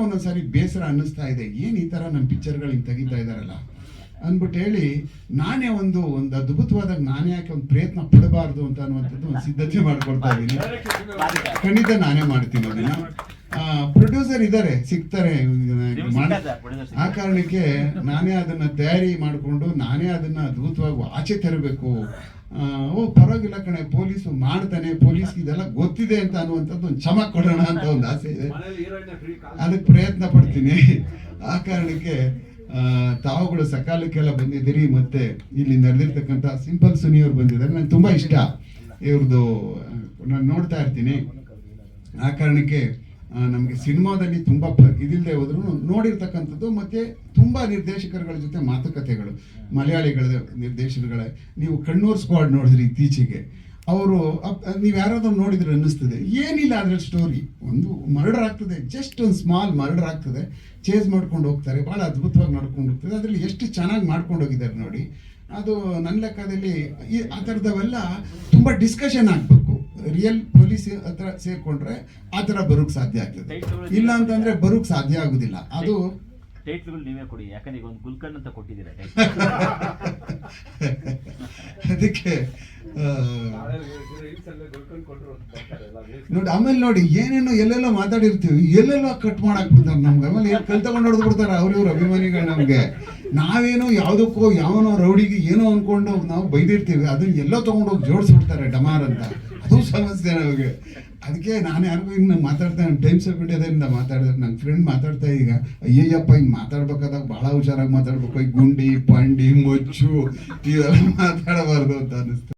ಒಂದೊಂದ್ಸಾರಿ ಬೇಸರ ಅನ್ನಿಸ್ತಾ ಇದೆ. ಏನು ಈ ಥರ ನಮ್ಮ ಪಿಕ್ಚರ್ಗಳು ಹಿಂಗೆ ತೆಗಿತಾ ಇದ್ದಾರಲ್ಲ ಅಂದ್ಬಿಟ್ಟು ಹೇಳಿ ನಾನೇ ಒಂದು ಒಂದು ಅದ್ಭುತವಾದಾಗ ನಾನೇ ಯಾಕೆ ಒಂದು ಪ್ರಯತ್ನ ಪಡಬಾರ್ದು ಅಂತ ಅನ್ನುವಂಥದ್ದು ಒಂದು ಸಿದ್ಧತೆ ಮಾಡ್ಕೊಳ್ತಾ ಇದ್ದೀನಿ. ಖಂಡಿತ ನಾನೇ ಮಾಡ್ತೀನಿ ಅದನ್ನ ಪ್ರೊಡ್ಯೂಸರ್ ಇದ್ದಾರೆ ಸಿಗ್ತಾರೆ ಆ ಕಾರಣಕ್ಕೆ ನಾನೇ ಅದನ್ನ ತಯಾರಿ ಮಾಡಿಕೊಂಡು ನಾನೇ ಅದನ್ನ ಅದ್ಭುತವಾಗಿ ಆಚೆ ತರಬೇಕು. ಆ, ಓ ಪರವಾಗಿಲ್ಲ ಕಣೆ ಪೊಲೀಸು ಮಾಡ್ತಾನೆ ಪೊಲೀಸ್ ಇದೆಲ್ಲ ಗೊತ್ತಿದೆ ಅಂತ ಅನ್ನುವಂಥದ್ದು ಒಂದು ಚಮಕ್ ಕೊಡೋಣ ಅಂತ ಒಂದು ಅದಕ್ಕೆ ಪ್ರಯತ್ನ ಪಡ್ತೀನಿ. ಆ ಕಾರಣಕ್ಕೆ ತಾವುಗಳು ಸಕಾಲಕ್ಕೆಲ್ಲ ಬಂದಿದ್ದೀರಿ ಮತ್ತೆ ಇಲ್ಲಿ ನಡೆದಿರ್ತಕ್ಕಂಥ ಸಿಂಪಲ್ ಸುನಿ ಅವ್ರು ಬಂದಿದ್ದಾರೆ. ನಂಗೆ ತುಂಬಾ ಇಷ್ಟ ಇವ್ರದ್ದು ನಾನು ನೋಡ್ತಾ ಇರ್ತೀನಿ. ಆ ಕಾರಣಕ್ಕೆ ನಮಗೆ ಸಿನಿಮಾದಲ್ಲಿ ತುಂಬ ಇದಿಲ್ಲದೆ ಹೋದ್ರು ನೋಡಿರ್ತಕ್ಕಂಥದ್ದು ಮತ್ತೆ ತುಂಬ ನಿರ್ದೇಶಕರುಗಳ ಜೊತೆ ಮಾತುಕತೆಗಳು. ಮಲಯಾಳಿಗಳ ನಿರ್ದೇಶನಗಳೇ. ನೀವು ಕಣ್ಣೂರು ಸ್ಕ್ವಾಡ್ ನೋಡಿದ್ರಿ ಇತ್ತೀಚೆಗೆ. ಅವರು ನೀವು ಯಾರಾದ್ರೂ ನೋಡಿದ್ರೆ ಅನ್ನಿಸ್ತದೆ. ಏನಿಲ್ಲ ಅದರ ಸ್ಟೋರಿ ಒಂದು ಮರ್ಡರ್ ಆಗ್ತದೆ. ಜಸ್ಟ್ ಒಂದು ಸ್ಮಾಲ್ ಮರ್ಡರ್ ಆಗ್ತದೆ. ಚೇಸ್ ಮಾಡ್ಕೊಂಡು ಹೋಗ್ತಾರೆ. ಭಾಳ ಅದ್ಭುತವಾಗಿ ನಡ್ಕೊಂಡು ಹೋಗ್ತದೆ. ಅದರಲ್ಲಿ ಎಷ್ಟು ಚೆನ್ನಾಗಿ ಮಾಡ್ಕೊಂಡು ಹೋಗಿದ್ದಾರೆ ನೋಡಿ. ಅದು ನನ್ನ ಲೆಕ್ಕದಲ್ಲಿ ಈ ಆ ಥರದವೆಲ್ಲ ತುಂಬ ಡಿಸ್ಕಷನ್ ಆಗಬೇಕು. ರಿಯಲ್ ಪೊಲೀಸ್ ಹತ್ರ ಸೇರ್ಕೊಂಡ್ರೆ ಆ ಥರ ಬರೋಕ್ಕೆ ಸಾಧ್ಯ ಆಗ್ತದೆ. ಇಲ್ಲ ಅಂತಂದ್ರೆ ಬರೋಕ್ಕೆ ಸಾಧ್ಯ ಆಗೋದಿಲ್ಲ. ಅದು ಟೈಟ್ಲ್ಗಳು ನೀವೇ ಕೊಡಿ. ಯಾಕಂದ್ರೆ ಈಗ ಒಂದು ಅಂತ ಕೊಟ್ಟಿದ್ದೀರಾ ಅದಕ್ಕೆ ನೋಡಿ, ಆಮೇಲೆ ನೋಡಿ, ಏನೇನೋ ಎಲ್ಲೆಲ್ಲೋ ಮಾತಾಡಿರ್ತೀವಿ, ಎಲ್ಲೆಲ್ಲೋ ಕಟ್ ಮಾಡಕ್ ಬಿಡ್ತಾರೆ ನಮ್ಗೆ. ಆಮೇಲೆ ಏನ್ ಕಲ್ ತಗೊಂಡು ಹೊಡೆದು ಬಿಡ್ತಾರೆ ಅವ್ರಿವ್ರ ಅಭಿಮಾನಿಗಳು ನಮಗೆ. ನಾವೇನೋ ಯಾವುದಕ್ಕೋ ಯಾವನೋ ರೌಡಿಗೆ ಏನೋ ಅನ್ಕೊಂಡು ನಾವು ಬೈದಿರ್ತೀವಿ. ಅದನ್ನ ಎಲ್ಲೋ ತಗೊಂಡೋಗಿ ಜೋಡಿಸ್ಬಿಡ್ತಾರೆ ಡಮಾರ್ ಅಂತ. ಅದು ಸಮಸ್ಯೆ ನಮಗೆ. ಅದಕ್ಕೆ ನಾನು ಯಾರಿಗೂ ಇನ್ನು ಮಾತಾಡ್ತಾ ಟೈಮ್ಸ್ ಆಫ್ ಇಂಡಿಯಾದಿಂದ ಮಾತಾಡಿದ್ರೆ ನನ್ನ ಫ್ರೆಂಡ್ ಮಾತಾಡ್ತಾ ಈಗ, ಅಯ್ಯಯ್ಯಪ್ಪ, ಹಿಂಗೆ ಮಾತಾಡ್ಬೇಕಾದಾಗ ಭಾಳ ಹುಷಾರಾಗಿ ಮಾತಾಡ್ಬೇಕು. ಈ ಗುಂಡಿ, ಪಂಡಿ, ಮೊಚ್ಚು ಇವೆಲ್ಲ ಮಾತಾಡಬಾರ್ದು ಅಂತ ಅನಿಸ್ತು.